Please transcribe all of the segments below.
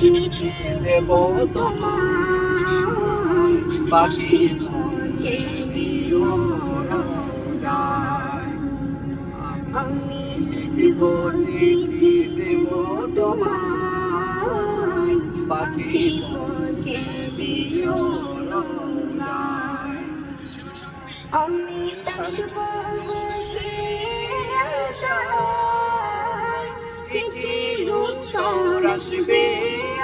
চিঠি দেব দিও রোজায় আমি লিখব চিঠি দেব তোমায় পাখি দিও আমি থাকব বসে আশায় চিঠির উত্তর আসবে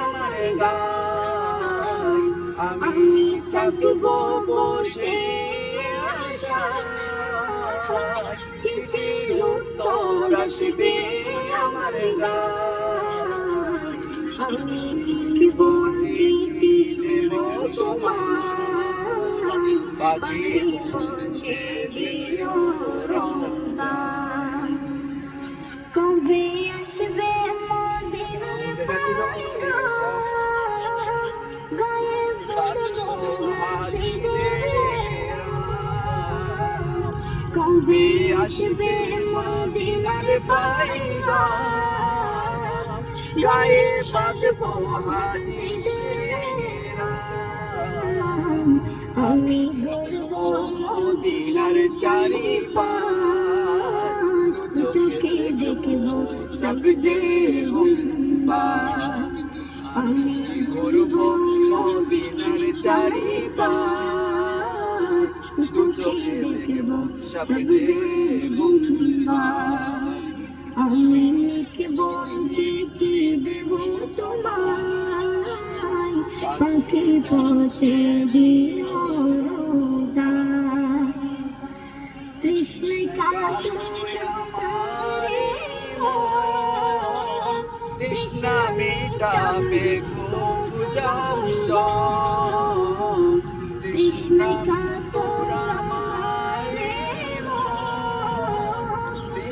আমার গায় আমি থাকব বসে চিঠির উত্তর আসবে আমার গায় আমি লিখব চিঠি দেব তোমায়। পাখি পৌঁছে দিও কবে আসবে মদিনার পাইদা গায়ে বাঁধব হাজিরা আমি গর্ব মদিনার চারি চোখে দেখব সব যে গুম্বা। আমি করব মদিনার চারি দু চোখে দেখব গুম্বা আমি লিখব চিঠি দেব তোমায়? পাখি পৌঁছে দিও রোজা। কৃষ্ণ মন, তৃষ্ণা খুব জম তৃষ্ণা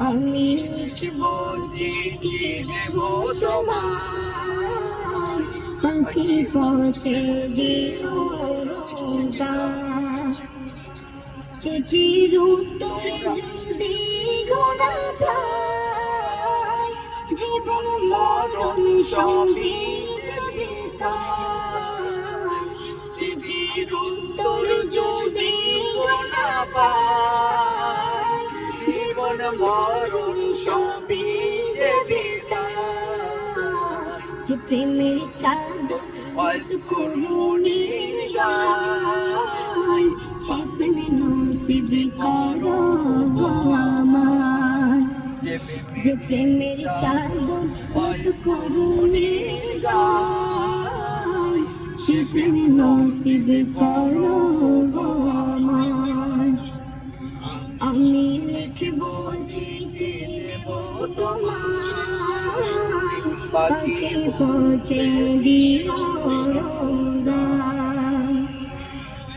আমি লিখব চিঠি দেব পাখি পৌঁছে দিও চিঠির উত্তরে যদি গোনা পাই জীবন মরণ সবই চিঠির উত্তর যদি যে প্রেমের চাঁদ করুণীর গায় স্বপ্নে নসিব করো আমার। যে প্রেমের চাঁদ ওয়াজ করুণীর গায় সে প্রেম নসিব করো আমার পাখি পৌঁছে দিও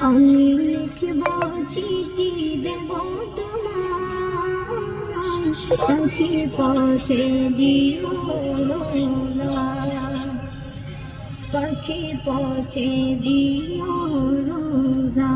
আমি লিখব চিঠি দেব তোমার পাখি পৌঁছে দিও পাখি পৌঁছে দিও রোজা